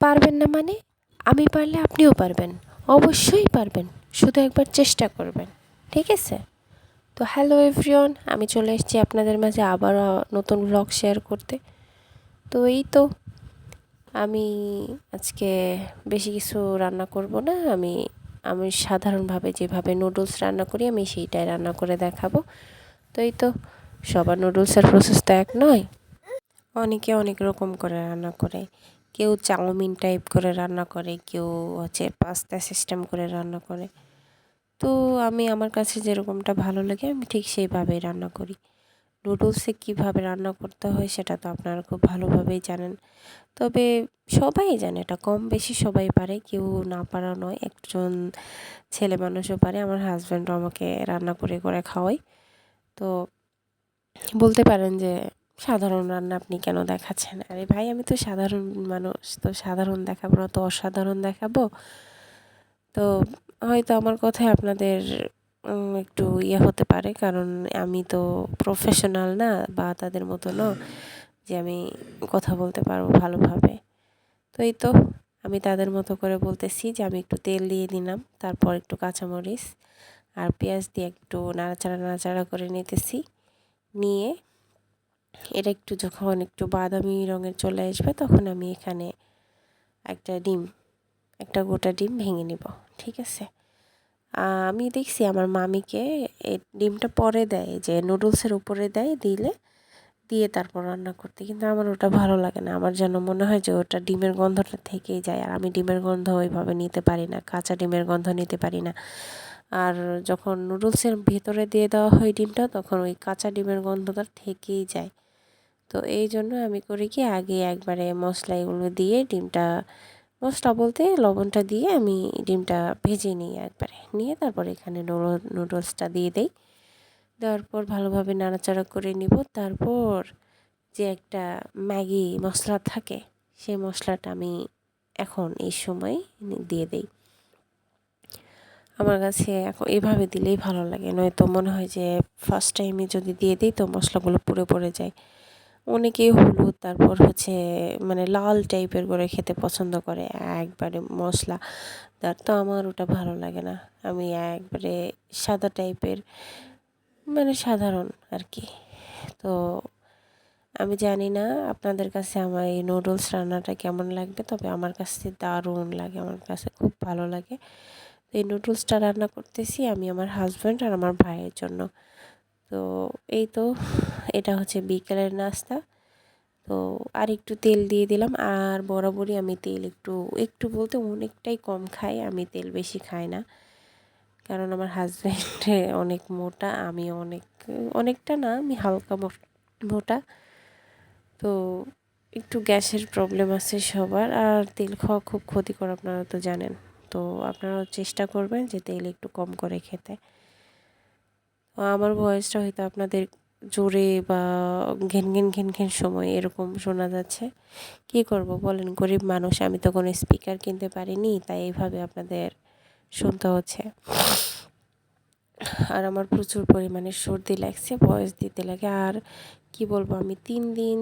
পারবেন না মানে? আমি পারলে আপনিও পারবেন। অবশ্যই পারবেন। শুধু একবার চেষ্টা করবেন। ঠিক আছে? তো হ্যালো এভরিওয়ান আমি চলে এসেছি আপনাদের মাঝে আবারও নতুন ব্লগ শেয়ার করতে। তো এই তো, আমি আজকে বেশি কিছু রান্না করব না। আমি আমি সাধারণভাবে যেভাবে নুডলস রান্না করি, আমি সেইটাই রান্না করে দেখাবো। তো এই তো, সবার নুডলসের প্রসেস তো এক নয়। অনেকে অনেক রকম করে রান্না করে। কেউ চাউমিন টাইপ করে রান্না করে, কেউ হচ্ছে পাস্তা সিস্টেম করে রান্না করে। তো আমি আমার কাছে যেরকমটা ভালো লাগে, আমি ঠিক সেইভাবেই রান্না করি। নুডলসে কীভাবে রান্না করতে হয় সেটা তো আপনারা খুব ভালোভাবেই জানেন। তবে সবাই জানে, এটা কম বেশি সবাই পারে, কেউ না পারা নয়, একজন ছেলে মানুষও পারে, আমার হাজব্যান্ডও আমাকে রান্না করে করে খাওয়াই তো বলতে পারেন যে সাধারণ রান্না আপনি কেন দেখাচ্ছেন? আরে ভাই, আমি তো সাধারণ মানুষ, তো সাধারণ দেখাবো না, তো অসাধারণ দেখাবো। তো হয়তো আমার কথায় আপনাদের একটু ইয়ে হতে পারে, কারণ আমি তো প্রফেশনাল না, বা তাদের মতো না, যে আমি কথা বলতে পারব ভালোভাবে। তো এই তো, আমি তাদের মতো করে বলতেছি যে আমি একটু তেল দিয়ে দিলাম, তারপর একটু কাঁচামরিচ আর পেঁয়াজ দিয়ে একটু নাড়াচাড়া নাড়াচাড়া করে নিতেছি। নিয়ে এটা একটু যখন একটু বাদামি রঙের চলে আসবে, তখন আমি এখানে একটা ডিম, একটা গোটা ডিম ভেঙে নিব, ঠিক আছে? আমি দেখছি আমার মামিকে এই ডিমটা পরে দেয়, যে নুডলসের উপরে দেয় দিলে, দিয়ে তারপর রান্না করতে। কিন্তু আমার ওটা ভালো লাগে না। আমার যেন মনে হয় যে ওটা ডিমের গন্ধটা থেকেই যায়, আর আমি ডিমের গন্ধ ওইভাবে নিতে পারি না, কাঁচা ডিমের গন্ধ নিতে পারি না। আর যখন নুডলসের ভেতরে দিয়ে দেওয়া হয় ডিমটা, তখন ওই কাঁচা ডিমের গন্ধটা থেকেই যায়। তো এই জন্য আমি করি কি আগে একবারে মশলা এগুলো দিয়ে ডিমটা, মশলা বলতে লবণটা দিয়ে আমি ডিমটা ভেজে নিই একবারে। নিয়ে তারপর এখানে নুডলসটা দিয়ে দেই। দেওয়ার পর ভালোভাবে নাড়াচাড়া করে নিব। তারপর যে একটা ম্যাগি মশলা থাকে, সেই মশলাটা আমি এখন এই সময় দিয়ে দেই। আমার কাছে এখন এভাবে দিলেই ভালো লাগে। নয়তো মনে হয় যে ফার্স্ট টাইমে যদি দিয়ে দিই তো মশলাগুলো পুড়ে পড়ে যায়। অনেকেই হলুদ, তারপর হচ্ছে মানে লাল টাইপের করে খেতে পছন্দ করে, একবারে মশলা তার তো আমার ওটা ভালো লাগে না। আমি একবারে সাদা টাইপের মানে সাধারণ আর কি তো আমি জানি না আপনাদের কাছে আমার এই নুডলস রান্নাটা কেমন লাগবে, তবে আমার কাছে দারুণ লাগে, আমার কাছে খুব ভালো লাগে। তো এই নুডলসটা রান্না করতেছি আমি আমার হাজব্যান্ড আর আমার ভাইয়ের জন্য। তো এই তো। এটা হচ্ছে বিকেলের নাস্তা। তো আর একটু তেল দিয়ে দিলাম। আর বরাবরই আমি তেল একটু একটু বলতে অনেকটাই কম খাই। আমি তেল বেশি খাই না। কারণ আমার হাজব্যান্ডে অনেক মোটা, আমি অনেক, অনেকটা না, আমি হালকা মোটা। তো একটু গ্যাসের প্রবলেম আছে সবার। আর তেল খাওয়া খুব ক্ষতিকর আপনারা তো জানেন। তো আপনারাও চেষ্টা করবেন যে তেল একটু কম করে খেতে। আমার ভয়েসটা হয়তো আপনাদের জোরে বা ঘেন ঘেন ঘেন ঘেন সময় এরকম শোনা যাচ্ছে। কি করব বলেন? গরিব মানুষ, আমি তো কোনো স্পিকার কিনতে পারিনি, তাই এইভাবে আপনাদের শুনতে হচ্ছে। আর আমার প্রচুর পরিমাণে সর্দি লাগছে ভয়েস দিতে লাগে। আর কি বলব, আমি তিন দিন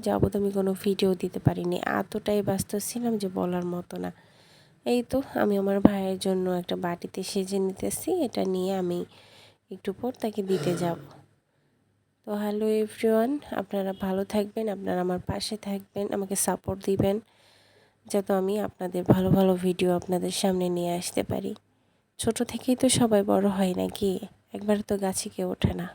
যাবত আমি কোনো ভিডিও দিতে পারিনি। এতটাই ব্যস্ত ছিলাম যে বলার মতো না। এই তো, আমি আমার ভাইয়ের জন্য একটা বাটিতে সেজে নিতেছি। এটা নিয়ে আমি একটু পর তাকে দিতে যাব। তো হ্যালো এভরিওয়ান, আপনারা ভালো থাকবেন, আপনারা আমার পাশে থাকবেন, আমাকে সাপোর্ট দিবেন, যাতে আমি আপনাদের ভালো ভালো ভিডিও আপনাদের সামনে নিয়ে আসতে পারি। ছোট থেকেই তো সবাই বড় হয় নাকি? একবার তো গাছে কেউ ওঠে না।